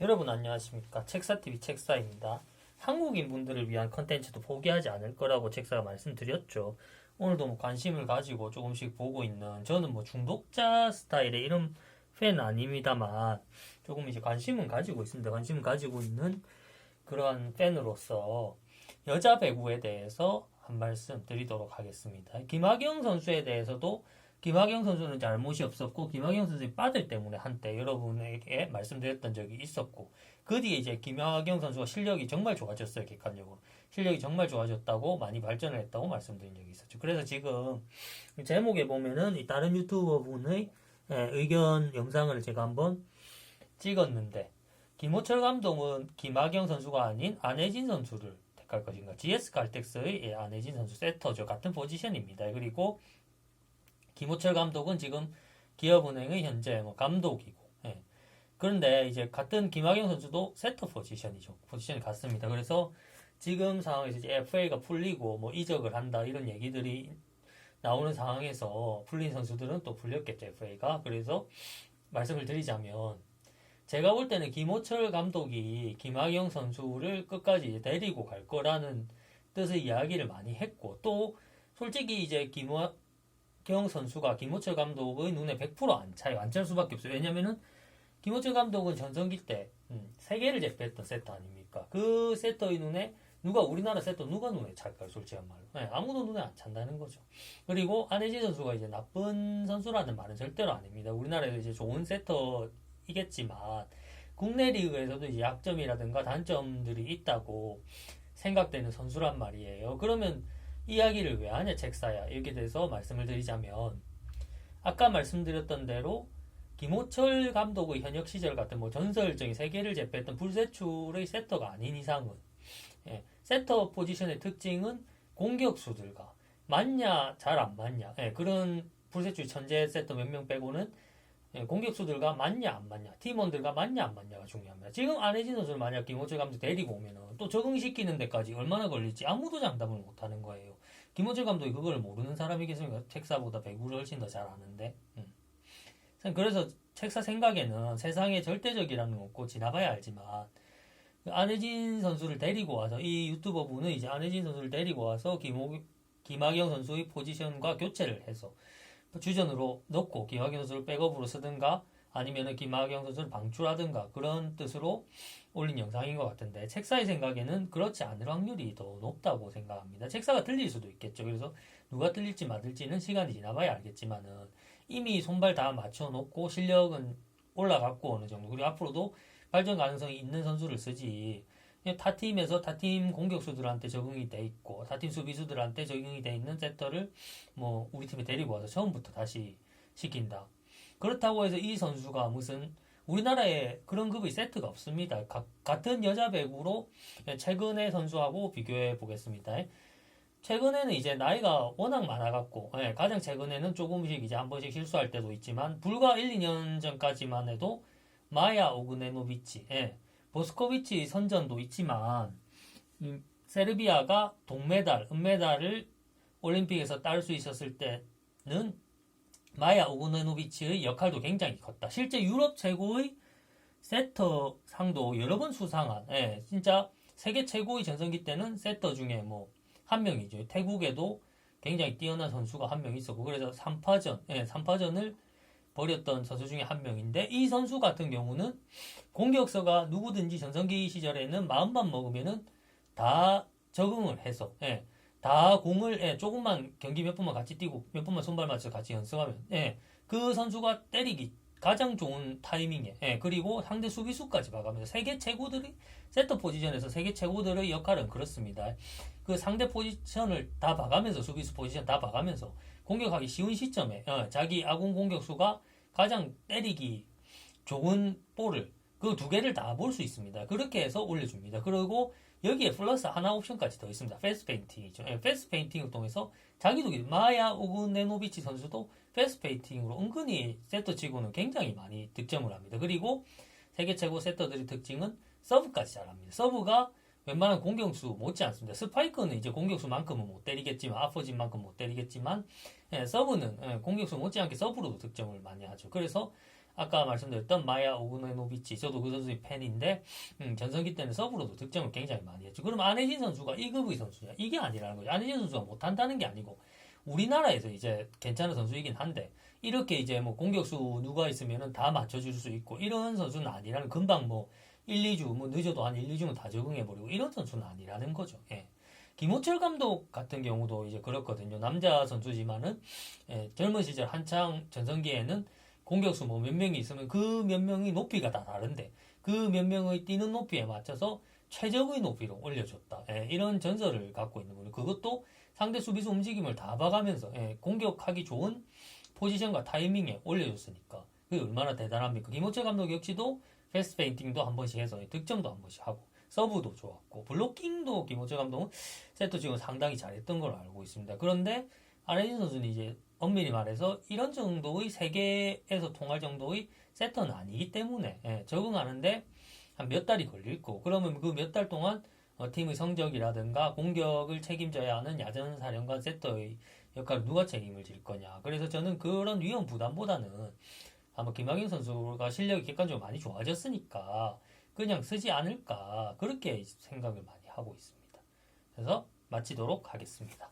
여러분 안녕하십니까 책사TV 책사입니다. 한국인 분들을 위한 컨텐츠도 포기하지 않을 거라고 책사가 말씀드렸죠. 오늘도 뭐 관심을 가지고 조금씩 보고 있는 저는 뭐 중독자 스타일의 이런 팬 아닙니다만 조금 이제 관심은 가지고 있습니다. 관심을 가지고 있는 그러한 팬으로서 여자 배구에 대해서 한 말씀 드리도록 하겠습니다. 김학영 선수에 대해서도 김학영 선수는 잘못이 없었고 김학영 선수의 빠들 때문에 한때 여러분에게 말씀드렸던 적이 있었고 그 뒤에 이제 김학영 선수가 실력이 정말 좋아졌어요 객관적으로. 실력이 정말 좋아졌다고 많이 발전을 했다고 말씀드린 적이 있었죠. 그래서 지금 제목에 보면은 이 다른 유튜버 분의 예, 의견 영상을 제가 한번 찍었는데 김호철 감독은 김학영 선수가 아닌 안혜진 선수를 택할 것인가? GS 칼텍스의 예, 안혜진 선수 세터죠. 같은 포지션입니다. 그리고 김호철 감독은 지금 기업은행의 현재 뭐 감독이고 예. 그런데 이제 같은 김학영 선수도 세터 포지션이죠. 포지션이 같습니다. 그래서 지금 상황에서 이제 FA가 풀리고 뭐 이적을 한다 이런 얘기들이 나오는 상황에서 풀린 선수들은 또 풀렸겠죠 FA가. 그래서 말씀을 드리자면 제가 볼 때는 김호철 감독이 김학영 선수를 끝까지 데리고 갈 거라는 뜻의 이야기를 많이 했고 또 솔직히 이제 김호 경 선수가 김호철 감독의 눈에 100%안 차요. 안 찰 수밖에 없어요. 왜냐면은 김호철 감독은 전성기 때 음, 세계를 제패했던 세터 아닙니까? 그 세터의 눈에 누가 우리나라 세터 누가 눈에 찰까요? 솔직한 말로. 네, 아무도 눈에 안 찬다는 거죠. 그리고 안혜진 선수가 이제 나쁜 선수라는 말은 절대로 아닙니다. 우리나라에서 이제 좋은 세터이겠지만 국내 리그에서도 이제 약점이라든가 단점들이 있다고 생각되는 선수란 말이에요. 그러면 이야기를 왜 하냐 책사야. 이렇게 돼서 말씀을 드리자면 아까 말씀드렸던 대로 김호철 감독의 현역 시절 같은 뭐 전설적인 세계를 제패했던 불세출의 세터가 아닌 이상은 예, 세터 포지션의 특징은 공격수들과 맞냐 잘 안 맞냐 예, 그런 불세출 천재 세터 몇 명 빼고는 예, 공격수들과 맞냐 안 맞냐 팀원들과 맞냐 안 맞냐가 중요합니다. 지금 안혜진 선수를 만약 김호철 감독 데리고 오면은 또 적응시키는 데까지 얼마나 걸릴지 아무도 장담을 못하는 거예요. 김호철 감독이 그걸 모르는 사람이겠습니까? 책사보다 배구를 훨씬 더 잘 아는데. 음. 그래서 책사 생각에는 세상에 절대적이라는 거 없고 지나봐야 알지만 안혜진 선수를 데리고 와서 이 유튜버 분은 이제 안혜진 선수를 데리고 와서 김호, 김학영 선수의 포지션과 교체를 해서 주전으로 넣고 김학영 선수를 백업으로 쓰든가 아니면은 김학영 선수를 방출하든가 그런 뜻으로 올린 영상인 것 같은데 책사의 생각에는 그렇지 않을 확률이 더 높다고 생각합니다. 책사가 틀릴 수도 있겠죠. 그래서 누가 틀릴지 맞을지는 시간이 지나봐야 알겠지만은 이미 손발 다 맞춰놓고 실력은 올라갔고 어느 정도 그리고 앞으로도 발전 가능성이 있는 선수를 쓰지 타 팀에서 타 팀 공격수들한테 적응이 돼 있고 타 팀 수비수들한테 적응이 돼 있는 세터를 뭐 우리 팀에 데리고 와서 처음부터 다시 시킨다. 그렇다고 해서 이 선수가 무슨 우리나라에 그런 급의 세트가 없습니다. 가, 같은 여자 배구로 최근의 선수하고 비교해 보겠습니다. 최근에는 이제 나이가 워낙 많아갖고, 예, 가장 최근에는 조금씩 이제 한 번씩 실수할 때도 있지만, 불과 1, 2년 전까지만 해도 마야 오그네노비치, 예, 보스코비치 선전도 있지만, 세르비아가 동메달, 은메달을 올림픽에서 딸 수 있었을 때는 마야 오그네노비치의 역할도 굉장히 컸다. 실제 유럽 최고의 세터 상도 여러 번 수상한, 예, 진짜 세계 최고의 전성기 때는 세터 중에 뭐 한 명이죠. 태국에도 굉장히 뛰어난 선수가 한 명 있었고, 그래서 3파전, 예, 3파전을 벌였던 선수 중에 한 명인데, 이 선수 같은 경우는 공격서가 누구든지 전성기 시절에는 마음만 먹으면은 다 적응을 해서, 예, 다 공을 예, 조금만 경기 몇 번만 같이 뛰고 몇 번만 손발 맞춰 같이 연습하면 예, 그 선수가 때리기 가장 좋은 타이밍에 예, 그리고 상대 수비수까지 봐가면서 세계 최고들이 세터 포지션에서 세계 최고들의 역할은 그렇습니다. 그 상대 포지션을 다 봐가면서 수비수 포지션 다 봐가면서 공격하기 쉬운 시점에 어, 자기 아군 공격수가 가장 때리기 좋은 볼을 그 두 개를 다 볼 수 있습니다. 그렇게 해서 올려줍니다. 그리고 여기에 플러스 하나 옵션까지 더 있습니다. 패스 페인팅이죠. 예, 패스 페인팅을 통해서 자기도 마야 오그네노비치 선수도 패스 페인팅으로 은근히 세터 치고는 굉장히 많이 득점을 합니다. 그리고 세계 최고 세터들의 특징은 서브까지 잘합니다. 서브가 웬만한 공격수 못지 않습니다. 스파이크는 이제 공격수만큼은 못 때리겠지만 아퍼진 만큼 못 때리겠지만 예, 서브는 예, 공격수 못지않게 서브로도 득점을 많이 하죠. 그래서 아까 말씀드렸던 마야 오그네노비치 저도 그 선수의 팬인데 음, 전성기 때는 서브로도 득점을 굉장히 많이 했죠. 그럼 안혜진 선수가 1급의 선수냐? 이게 아니라는 거죠. 안혜진 선수가 못한다는 게 아니고 우리나라에서 이제 괜찮은 선수이긴 한데 이렇게 이제 뭐 공격수 누가 있으면은 다 맞춰줄 수 있고 이런 선수는 아니라는 금방 뭐 1, 2주 뭐 늦어도 한 1, 2주면 다 적응해버리고 이런 선수는 아니라는 거죠. 예. 김호철 감독 같은 경우도 이제 그렇거든요. 남자 선수지만은 예, 젊은 시절 한창 전성기에는 공격수 뭐 몇 명이 있으면 그 몇 명이 높이가 다 다른데 그 몇 명의 뛰는 높이에 맞춰서 최적의 높이로 올려줬다. 예, 이런 전설을 갖고 있는 분이 그것도 상대 수비수 움직임을 다 봐가면서 예, 공격하기 좋은 포지션과 타이밍에 올려줬으니까 그게 얼마나 대단합니까? 김호철 감독 역시도 패스트 페인팅도 한 번씩 해서 득점도 한 번씩 하고 서브도 좋았고 블로킹도 김호철 감독은 세트 지금 상당히 잘했던 걸로 알고 있습니다. 그런데 아레진 선수는 이제 엄밀히 말해서 이런 정도의 세계에서 통할 정도의 세터는 아니기 때문에 예, 적응하는데 한 몇 달이 걸릴 거고 그러면 그 몇 달 동안 어, 팀의 성적이라든가 공격을 책임져야 하는 야전 사령관 세터의 역할을 누가 책임을 질 거냐. 그래서 저는 그런 위험 부담보다는 아마 김학인 선수가 실력이 객관적으로 많이 좋아졌으니까 그냥 쓰지 않을까 그렇게 생각을 많이 하고 있습니다. 그래서 마치도록 하겠습니다.